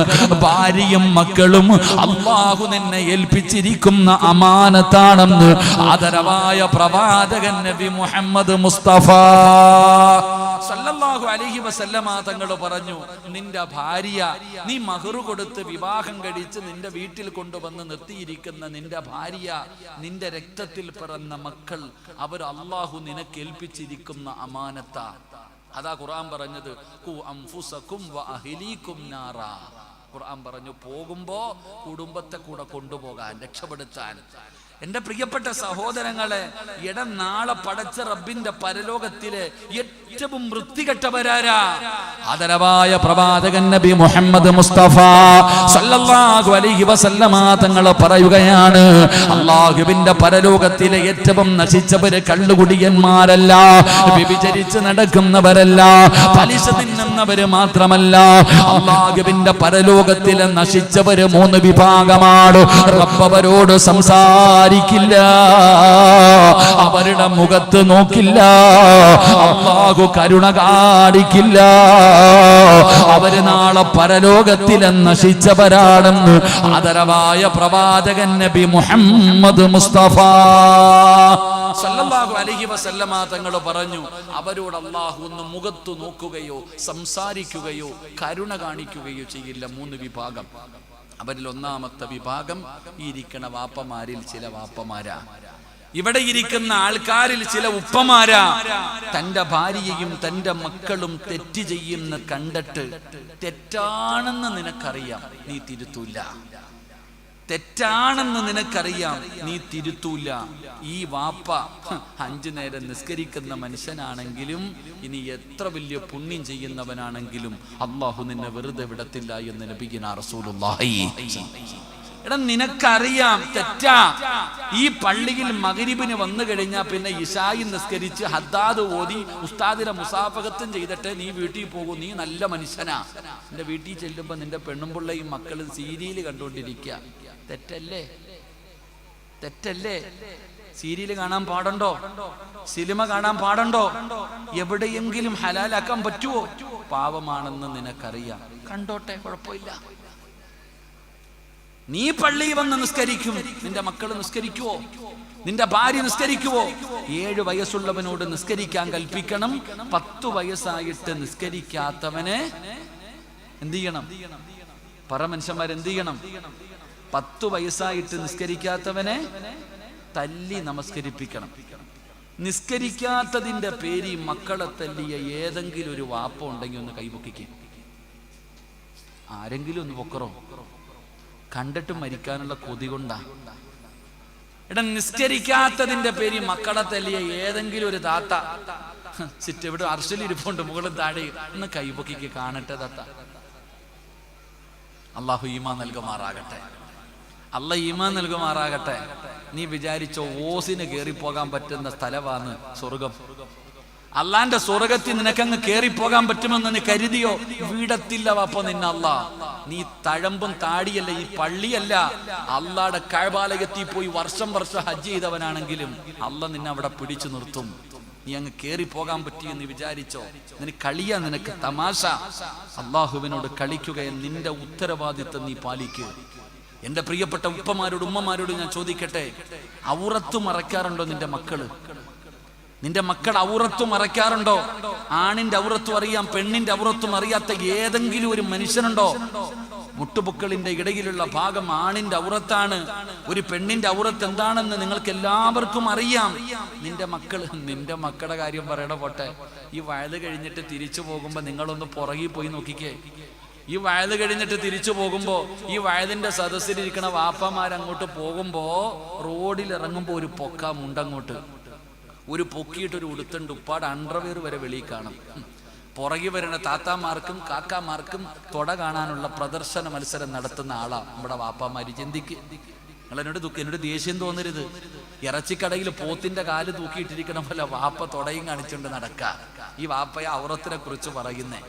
ഭാര്യയും മക്കളും അള്ളാഹു നിന്നെ ഏൽപ്പിച്ചിരിക്കുന്ന അമാനത്താണെന്ന് ആദരവായ പ്രവാചകൻ നബി മുഹമ്മദ് മുസ്തഫ സല്ലല്ലാഹു അലൈഹി വസല്ലമ തങ്ങൾ പറഞ്ഞു നിന്റെ ഭാര്യ നീ മഹറു കൊടുത്ത് വിവാഹം കഴിച്ച് നിന്റെ വീട്ടിൽ കൊണ്ടുവന്ന് നിർത്തിയിരിക്കുന്ന നിന്റെ ഭാര്യ നിന്റെ രക്തത്തിൽ പിറന്ന മക്കൾ അവർ അള്ളാഹു നിനക്ക് ഏൽപ്പിച്ചിരിക്കുന്ന അമാനത്ത അതാ ഖുർആൻ പറഞ്ഞത്. ഖുർആൻ പറഞ്ഞു പോകുമ്പോ കുടുംബത്തെ കൂടെ കൊണ്ടുപോകാൻ രക്ഷപ്പെടുത്താൻ എന്റെ പ്രിയപ്പെട്ട സഹോദരങ്ങളെ ഇട നാളെ പടച്ച റബ്ബിന്റെ പരലോകത്തിലെ ഏറ്റവും വൃത്തികെട്ടവരാരാ? ആദരവായ പ്രവാചകൻ നബി മുഹമ്മദ് മുസ്തഫ സല്ലല്ലാഹു അലൈഹി വസല്ലമ തങ്ങളെ പറയുകയാണ് അള്ളാഹുവിന്റെ പരലോകത്തിലെ ഏറ്റവും നശിച്ചവര് കള്ളുകുടിയന്മാരല്ല വ്യഭിചരിച്ച് നടക്കുന്നവരല്ല പലിശ തിന്നുന്നവര് മാത്രമല്ല അള്ളാഹുവിന്റെ പരലോകത്തിലെ നശിച്ചവര് മൂന്ന് വിഭാഗമാണ്. റബ്ബവരോട് സംസാരിക്കില്ല. അവരുടെ മുഖത്ത് നോക്കില്ല. അള്ളാഹു കരുണ കാണിക്കില്ല. അവർ നാളെ പരലോകത്തിലെ നശിച്ചവരാണെന്ന് ആദരവായ പ്രവാചകൻ നബി മുഹമ്മദ് മുസ്തഫ. സല്ലല്ലാഹു അലൈഹി വസല്ലമ തങ്ങൾ പറഞ്ഞു അവരോട് അള്ളാഹു ഒന്ന് മുഖത്തു നോക്കുകയോ സംസാരിക്കുകയോ കരുണ കാണിക്കുകയോ ചെയ്യില്ല. മൂന്ന് വിഭാഗം. അവരിൽ ഒന്നാമത്തെ വിഭാഗം ഈ ഇരിക്കണ വാപ്പമാരിൽ ചില വാപ്പമാരാ. ഇവിടെ ഇരിക്കുന്ന ആൾക്കാരിൽ ചില ഉപ്പമാരാ. തന്റെ ഭാര്യയും തന്റെ മക്കളും തെറ്റ് ചെയ്യുന്ന കണ്ടിട്ട് തെറ്റാണെന്ന് നിനക്കറിയാം. നീ തിരുത്തൂല്ല തെറ്റാണെന്ന് നിനക്കറിയാം. നീ തിരുത്തൂല. ഈ വാപ്പ അഞ്ചു നേരം നിസ്കരിക്കുന്ന മനുഷ്യനാണെങ്കിലും ഇനി എത്ര വലിയ പുണ്യം ചെയ്യുന്നവനാണെങ്കിലും അള്ളാഹു നിന്നെ വെറുതെ വിടത്തില്ല എന്ന് നബിഗിന റസൂലുള്ളാഹി. എടാ നിനക്കറിയാം തെറ്റാ. ഈ പള്ളിയിൽ മകരിബിന് വന്നു കഴിഞ്ഞാൽ പിന്നെ ഇഷായി നിസ്കരിച്ച് ഹദ്ദാദ് ഓതി ഉസ്താദിനെ മുസാഫകത്തും ചെയ്തിട്ട് നീ വീട്ടിൽ പോകും. നീ നല്ല മനുഷ്യനാ. നിന്റെ വീട്ടിൽ ചെല്ലുമ്പോ നിന്റെ പെണ്ണും പിള്ളയും മക്കളും സീരിയൽ കണ്ടുകൊണ്ടിരിക്കുക തെറ്റല്ലേ? തെറ്റല്ലേ? സീരിയൽ കാണാൻ പാടുണ്ടോ? സിനിമ കാണാൻ പാടുണ്ടോ? എവിടെയെങ്കിലും ഹലാലാക്കാൻ പറ്റുമോ പാവമാണെന്ന് നിനക്കറിയാം. കണ്ടോട്ടെ കുഴപ്പമില്ല. നീ പള്ളിയിൽ വന്ന് നിസ്കരിക്കും. നിന്റെ മക്കൾ നിസ്കരിക്കുവോ? നിന്റെ ഭാര്യ നിസ്കരിക്കുവോ? ഏഴ് വയസ്സുള്ളവനോട് നിസ്കരിക്കാൻ കൽപ്പിക്കണം. പത്തു വയസ്സായിട്ട് നിസ്കരിക്കാത്തവനെ എന്ത് ചെയ്യണം? പറ മനുഷ്യന്മാർ എന്ത് ചെയ്യണം? പത്തു വയസ്സായിട്ട് നിസ്കരിക്കാത്തവനെ തല്ലി നമസ്കരിപ്പിക്കണം. നിസ്കരിക്കാത്തതിന്റെ പേര് മക്കളെ തല്ലിയ ഏതെങ്കിലും ഒരു വാപ്പ ഉണ്ടെങ്കിൽ ഒന്ന് കൈപൊക്കിക്ക്. ആരെങ്കിലും ഒന്ന് പൊക്കറോ? കണ്ടിട്ട് മരിക്കാനുള്ള കൊതി കൊണ്ടാ. എടാ നിസ്കരിക്കാത്തതിന്റെ പേര് മക്കളെ തല്ലിയ ഏതെങ്കിലും ഒരു താത്ത. സിറ്റ് ഇരിപ്പുണ്ട് മുകളിൽ താഴെ. ഒന്ന് കൈപൊക്കിക്ക് കാണട്ടെ താത്ത. അള്ളാഹു ഈമ നൽകുമാറാകട്ടെ. അല്ല ഈമാ നൽകുമാറാകട്ടെ. നീ വിചാരിച്ച ഓസിന് പോകാൻ പറ്റുന്ന സ്ഥലമാണ് സ്വർഗം. അള്ളാന്റെ സ്വർഗത്തിൽ നിനക്കങ്ങ് കേറി പോകാൻ പറ്റുമെന്ന് നീ കരുതിയോ? വീടത്തില്ല നിന്ന അല്ല നീ തഴമ്പും താടിയല്ല ഈ പള്ളിയല്ല. അള്ളാടെ കഴബാലയത്തിൽ പോയി വർഷം വർഷം ഹജ്ജ് ചെയ്തവനാണെങ്കിലും അല്ല നിന്നെ അവിടെ പിടിച്ചു നിർത്തും. നീ അങ്ങ് കേറി പോകാൻ പറ്റിയെന്ന് വിചാരിച്ചോ? നിന കളിയാ നിനക്ക് തമാശ. അള്ളാഹുവിനോട് കളിക്കുക നിന്റെ ഉത്തരവാദിത്തം നീ പാലിക്കുക എന്റെ പ്രിയപ്പെട്ട ഉപ്പമാരോട് ഉമ്മമാരോട് ഞാൻ ചോദിക്കട്ടെ? ഔറത്ത് മറക്കാറുണ്ടോ നിന്റെ മക്കൾ? നിന്റെ മക്കൾ ഔറത്ത് മറയ്ക്കാറുണ്ടോ? ആണിന്റെ ഔറത്തും അറിയാം പെണ്ണിന്റെ ഔറത്തും അറിയാത്ത ഏതെങ്കിലും ഒരു മനുഷ്യനുണ്ടോ? മുട്ടുപൊക്കളിന്റെ ഇടയിലുള്ള ഭാഗം ആണിന്റെ ഔറത്താണ്. ഒരു പെണ്ണിന്റെ ഔറത്ത് എന്താണെന്ന് നിങ്ങൾക്ക് എല്ലാവർക്കും അറിയാം. നിന്റെ മക്കൾ നിന്റെ മക്കളുടെ കാര്യം പറയണ പോട്ടെ. ഈ വയത് കഴിഞ്ഞിട്ട് തിരിച്ചു പോകുമ്പോ നിങ്ങളൊന്ന് പുറകിൽ പോയി നോക്കിക്കേ. ഈ വയത് കഴിഞ്ഞിട്ട് തിരിച്ചു പോകുമ്പോൾ ഈ വയതിന്റെ സദസ്സിലിരിക്കണ വാപ്പമാരങ്ങോട്ട് പോകുമ്പോ റോഡിൽ ഇറങ്ങുമ്പോൾ ഒരു പൊക്ക മുണ്ടങ്ങോട്ട്. ഒരു പൊക്കിയിട്ടൊരു ഉടുത്തുണ്ട് ഉപ്പാട് അണ്ടർവെയർ വരെ വെളിയിൽ കാണും. പുറകെ വരുന്ന താത്താമാർക്കും കാക്കാമാർക്കും തൊട കാണാനുള്ള പ്രദർശന മത്സരം നടത്തുന്ന ആളാണ് നമ്മുടെ വാപ്പാമാര്. ചിന്തിക്ക്. നിങ്ങൾ എന്നോട് ദുഃഖം എന്നോട് ദേഷ്യം തോന്നരുത്. ഇറച്ചിക്കടയിൽ പോത്തിന്റെ കാൽ തൂക്കിയിട്ടിരിക്കണ പോലെ വാപ്പ തൊടയും കാണിച്ചുകൊണ്ട് നടക്ക. ഈ വാപ്പയെ ഔറത്തിനെ കുറിച്ച് പറയുന്നേ.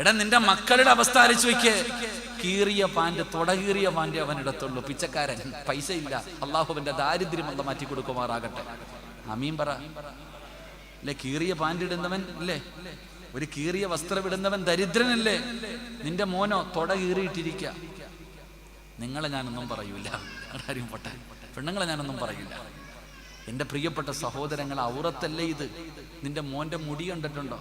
എടാ നിന്റെ മക്കളുടെ അവസ്ഥ ആലോചിച്ച് വെക്ക് കീറിയ പാന്റ് തുടകീറിയ പാന്റ് അവൻ ഇടത്തുള്ളൂ പിച്ചക്കാരൻ പൈസ ഇല്ല അള്ളാഹുവിന്റെ ദാരിദ്ര്യം അല്ല മാറ്റി കൊടുക്കുമാറാകട്ടെ. അമീൻ പറ. അല്ലെ കീറിയ പാന്റ് ഇടുന്നവൻ അല്ലേ ഒരു കീറിയ വസ്ത്രം ഇടുന്നവൻ ദരിദ്രനല്ലേ? നിന്റെ മോനോ തുട കീറിയിട്ടിരിക്ക നിങ്ങളെ ഞാനൊന്നും പറയൂല. ആരും പൊട്ടെ. പെണ്ണുങ്ങളെ ഞാനൊന്നും പറയില്ല എന്റെ പ്രിയപ്പെട്ട സഹോദരങ്ങൾ ഔറത്തല്ലേ ഇത്? നിന്റെ മോന്റെ മുടി കണ്ടിട്ടുണ്ടോ?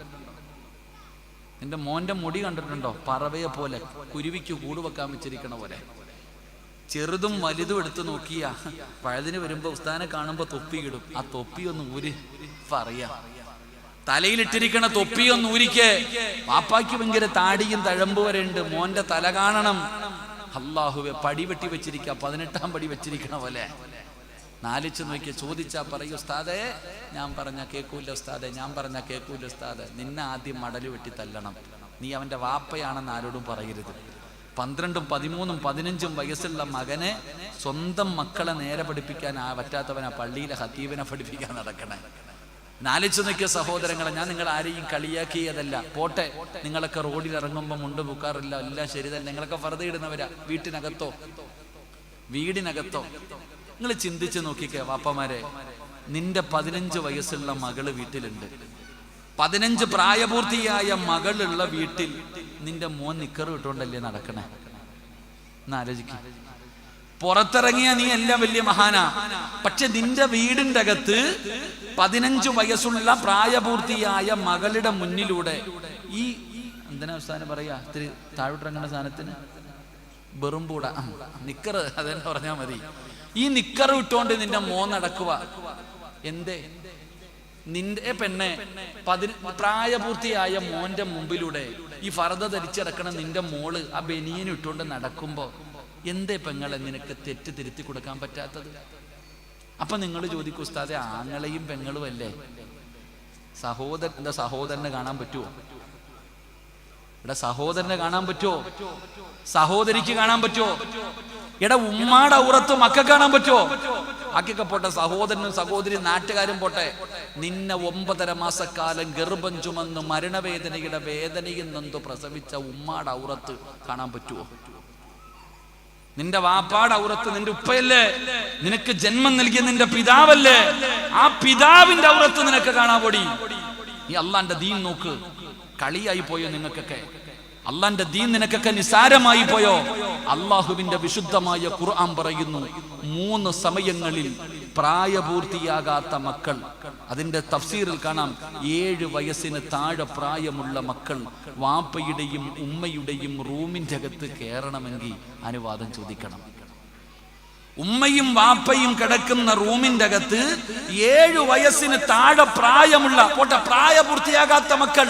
നിന്റെ മോന്റെ മുടി കണ്ടിട്ടുണ്ടോ? പറവയെ പോലെ കുരുവിക്ക് കൂട് വെക്കാൻ വെച്ചിരിക്കണ പോലെ. ചെറുതും വലുതും എടുത്തു നോക്കിയ പഴതിന് വരുമ്പോ ഉസ്താനെ കാണുമ്പോ തൊപ്പിയിടും. ആ തൊപ്പി ഒന്ന് ഊരി പറയാ തലയിലിട്ടിരിക്കണ തൊപ്പി ഒന്ന് ഊരിക്ക്. വാപ്പാക്ക് ഭയങ്കര താടിയും തഴമ്പ് വരെ ഉണ്ട്. മോന്റെ തല കാണണം. അള്ളാഹുവെ പടി വെട്ടി വെച്ചിരിക്ക. പതിനെട്ടാം പടി വെച്ചിരിക്കണ പോലെ. നാലിച്ച് നോക്കി ചോദിച്ചാ പറയൂ ഉസ്താദേ ഞാൻ പറഞ്ഞ കേക്കൂല്ല ഉസ്താദെ ഞാൻ പറഞ്ഞ കേക്കൂല്ല ഉസ്താദ്. നിന്നെ ആദ്യം മടൽ വെട്ടി തല്ലണം. നീ അവന്റെ വാപ്പയാണെന്ന് ആരോടും പറയരുത്. പന്ത്രണ്ടും പതിമൂന്നും പതിനഞ്ചും വയസ്സുള്ള മകനെ സ്വന്തം മക്കളെ നേരെ പഠിപ്പിക്കാൻ ആ പറ്റാത്തവനെ പള്ളിയിലെ ഹത്തീബിനെ പഠിപ്പിക്കാൻ നടക്കണേ. നാലിച്ചു നിൽക്കിയ സഹോദരങ്ങളെ ഞാൻ നിങ്ങൾ ആരെയും കളിയാക്കിയതല്ല. പോട്ടെ നിങ്ങളൊക്കെ റോഡിൽ ഇറങ്ങുമ്പോൾ മുണ്ട് പൂക്കാറില്ല എല്ലാം ശരി തന്നെ. നിങ്ങളൊക്കെ വെറുതെ ഇടുന്നവരാ. വീട്ടിനകത്തോ? വീടിനകത്തോ? നിങ്ങൾ ചിന്തിച്ച് നോക്കിക്കേ വാപ്പമാരെ നിന്റെ പതിനഞ്ച് വയസ്സുള്ള മകൾ വീട്ടിലുണ്ട്. പതിനഞ്ച് പ്രായപൂർത്തിയായ മകളുള്ള വീട്ടിൽ നിന്റെ മോൻ നിക്കർ വിട്ടുകൊണ്ടല്ലേ നടക്കണേ? എന്ന് പുറത്തിറങ്ങിയ നീ എല്ലാം വലിയ മഹാനാ. പക്ഷെ നിന്റെ വീടിന്റെ അകത്ത് പതിനഞ്ചു വയസ്സുള്ള പ്രായപൂർത്തിയായ മകളുടെ മുന്നിലൂടെ ഈ എന്തിനാ അവസാനം പറയാ? ഇത്തിരി താഴോട്ടിറങ്ങുന്ന സാധനത്തിന്? വെറുമ്പൂട നിക്കറ്. അതെന്നെ പറഞ്ഞാ മതി. ഈ നിക്കർ വിട്ടോണ്ട് നിന്റെ മോൻ നടക്കുക എന്തേ? നിന്റെ പെണ്ണെ പതിന പ്രായപൂർത്തിയായ മോന്റെ മുമ്പിലൂടെ ഈ ഫറദ ധരിച്ചിറക്കണ നിന്റെ മോൾ ആ ബനിയൻ ഇട്ടുകൊണ്ട് നടക്കുമ്പോ എന്തേ പെങ്ങളെ നിനക്ക് തെറ്റ് തിരുത്തി കൊടുക്കാൻ പറ്റാത്തത്? അപ്പൊ നിങ്ങൾ ചോദിക്കും ഉസ്താദെ ആങ്ങളെയും പെങ്ങളും അല്ലേ? സഹോദരന്റെ സഹോദരനെ കാണാൻ പറ്റുമോ ഇവിടെ സഹോദരനെ കാണാൻ പറ്റുമോ സഹോദരിക്ക് കാണാൻ പറ്റുമോ എടാ ഉമ്മാടെ ഔറത്ത് മക്ക കാണാൻ പറ്റുമോ ആക്കിയൊക്കെ പോട്ടെ സഹോദരനും സഹോദരി നാട്ടുകാരും പോട്ടെ. നിന്നെ ഒമ്പതര മാസക്കാലം ഗർഭം ചുമന്ന് മരണവേദനയുടെ വേദനയിൽ നിന്ന് പ്രസവിച്ച ഉമ്മാടെ ഔറത്ത് കാണാൻ പറ്റുമോ നിന്റെ വാപ്പാട് ഔറത്ത് നിന്റെ ഉപ്പയല്ലേ? നിനക്ക് ജന്മം നൽകിയ നിന്റെ പിതാവല്ലേ? ആ പിതാവിന്റെ ഔറത്ത് നിനക്ക് കാണാൻ പൊടി നീ അള്ളാന്റെ ദീൻ നോക്ക് കളിയായി പോയോ നിങ്ങൾക്കൊക്കെ? അള്ളാന്റെ ദീൻ നിനക്കൊക്കെ നിസാരമായി പോയോ? അള്ളാഹുവിന്റെ വിശുദ്ധമായ ഖുർആൻ പറയുന്നു മൂന്ന് സമയങ്ങളിൽ പ്രായപൂർത്തിയാകാത്ത മക്കൾ. അതിന്റെ തഫ്സീറിൽ കാണാം ഏഴ് വയസ്സിന് താഴെ പ്രായമുള്ള മക്കൾ വാപ്പയുടെയും ഉമ്മയുടെയും റൂമിന്റെ അകത്ത് കയറണമെങ്കിൽ അനുവാദം ചോദിക്കണം. ഉമ്മയും വാപ്പയും കിടക്കുന്ന റൂമിന്റെ അകത്ത് ഏഴു വയസ്സിന് താഴെ പ്രായമുള്ള പോട്ടെ പ്രായപൂർത്തിയാകാത്ത മക്കൾ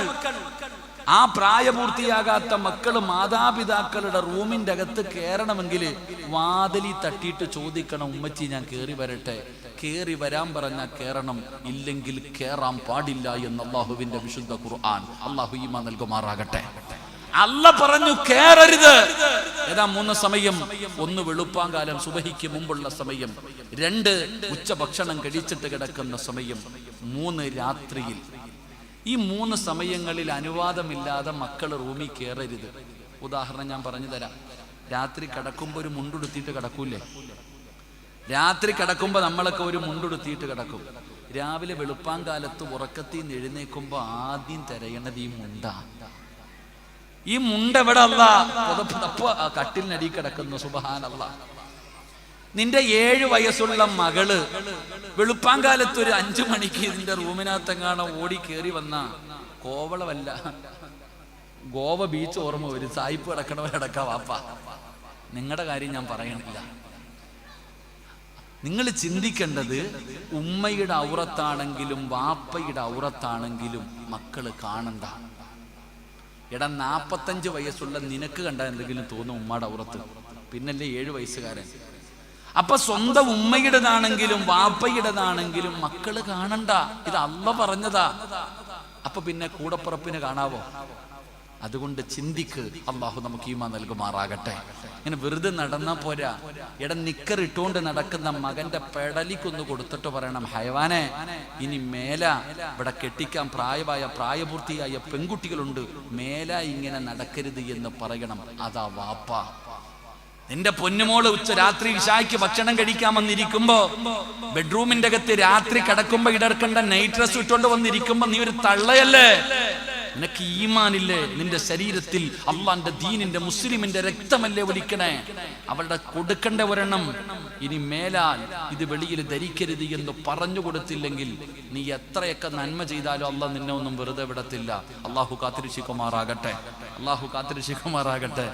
ആ പ്രായപൂർത്തിയാകാത്ത മക്കൾ മാതാപിതാക്കളുടെ റൂമിന്റെ അകത്ത് കയറണമെങ്കിൽ വാതിലി തട്ടിയിട്ട് ചോദിക്കണം ഉമ്മച്ചി ഞാൻ കേറി വരട്ടെ. കേറി വരാൻ പറഞ്ഞ കേറണം ഇല്ലെങ്കിൽ കേറാൻ പാടില്ല എന്ന് അള്ളാഹുവിന്റെ വിശുദ്ധ ഖുർആൻ അള്ളാഹു ഈമ നൽകുമാറാകട്ടെ. അല്ല പറഞ്ഞു കേറരുത്. ഏതാ മൂന്ന് സമയം? ഒന്ന് വെളുപ്പാങ്കാലം സുബഹിക്ക് മുമ്പുള്ള സമയം. രണ്ട് ഉച്ചഭക്ഷണം കഴിച്ചിട്ട് കിടക്കുന്ന സമയം. മൂന്ന് രാത്രിയിൽ. ഈ മൂന്ന് സമയങ്ങളിൽ അനുവാദമില്ലാതെ മക്കൾ റൂമിൽ കയറരുത് ഉദാഹരണം ഞാൻ പറഞ്ഞു തരാം. രാത്രി കിടക്കുമ്പോൾ ഒരു മുണ്ടുടുത്തിയിട്ട് കിടക്കൂലേ? രാത്രി കിടക്കുമ്പോൾ നമ്മളൊക്കെ ഒരു മുണ്ടുടുത്തിയിട്ട് കിടക്കും. രാവിലെ വെളുപ്പാൻ കാലത്ത് ഉറക്കത്തിൽ നിന്ന് എഴുന്നേക്കുമ്പോൾ ആദ്യം തിരയണത് ഈ മുണ്ടാ. ഈ മുണ്ട എവിടെ അല്ല പുതപ്പ് കട്ടിലിനടി കിടക്കുന്നു. സുബഹാനല്ല. നിന്റെ ഏഴ് വയസ്സുള്ള മകൾ വെളുപ്പാങ്കാലത്ത് ഒരു അഞ്ചു മണിക്ക് നിന്റെ റൂമിനകത്തെങ്ങാണോ ഓടി കയറി വന്ന. കോവളമല്ല. ഗോവ ബീച്ച് ഓർമ്മ വരും. സായിപ്പ് കിടക്കണവരടക്ക വാപ്പ. നിങ്ങളുടെ കാര്യം ഞാൻ പറയണില്ല. നിങ്ങൾ ചിന്തിക്കേണ്ടത് ഉമ്മയുടെ ഔറത്താണെങ്കിലും വാപ്പയുടെ ഔറത്താണെങ്കിലും മക്കൾ കാണണ്ട. എടാ നാപ്പത്തഞ്ച് വയസ്സുള്ള നിനക്ക് കണ്ട എന്തെങ്കിലും തോന്നും ഉമ്മയുടെ ഔറത്ത്. പിന്നല്ലേ ഏഴ് വയസ്സുകാരൻ. അപ്പൊ സ്വന്തം ഉമ്മയുടേതാണെങ്കിലും വാപ്പയുടേതാണെങ്കിലും മക്കൾ കാണണ്ട. ഇത് അല്ല പറഞ്ഞതാ. അപ്പൊ പിന്നെ കൂടപ്പുറപ്പിന് കാണാവോ? അതുകൊണ്ട് ചിന്തിക്ക് അള്ളാഹു നമുക്ക് ഈമ നൽകുമാറാകട്ടെ. ഇങ്ങനെ വെറുതെ നടന്ന പോരാ. ഇട നിക്കർ ഇട്ടുകൊണ്ട് നടക്കുന്ന മകന്റെ പെടലിക്കൊന്ന് കൊടുത്തിട്ട് പറയണം ഹയവാനെ ഇനി മേല ഇവിടെ കെട്ടിക്കാൻ പ്രായമായ പ്രായപൂർത്തിയായ പെൺകുട്ടികളുണ്ട്. മേല ഇങ്ങനെ നടക്കരുത് എന്ന് പറയണം. അതാ വാപ്പ. നിന്റെ പൊന്നുമോൾ ഉച്ച രാത്രി ഇഷായ്ക്ക് ഭക്ഷണം കഴിക്കാൻ വന്നിരിക്കുമ്പോ ബെഡ്റൂമിന്റെ അകത്ത് രാത്രി കിടക്കുമ്പോ ഇടർക്കണ്ട നൈറ്റ് ഡ്രസ് ഇട്ടുകൊണ്ട് വന്നിരിക്കുമ്പോ നീ ഒരു തള്ളയല്ലേ? നിനക്ക് ഈമാനില്ലേ? നിന്റെ ശരീരത്തിൽ അള്ളാന്റെ ദീനിന്റെ മുസ്ലിമിന്റെ രക്തമല്ലേ ഒലിക്കണേ? അവളുടെ കൊടുക്കണ്ട ഒരെണ്ണം ഇനി മേലാൽ ഇത് വെളിയിൽ ധരിക്കരുത് എന്ന് പറഞ്ഞു കൊടുത്തില്ലെങ്കിൽ നീ എത്രയൊക്കെ നന്മ ചെയ്താലും അല്ല നിന്നെ ഒന്നും വെറുതെ വിടത്തില്ല. അള്ളാഹു കാത്തിരിശിക്കുമാറാകട്ടെ അള്ളാഹു കാത്തിരിശിക്കുമാറാകട്ടെ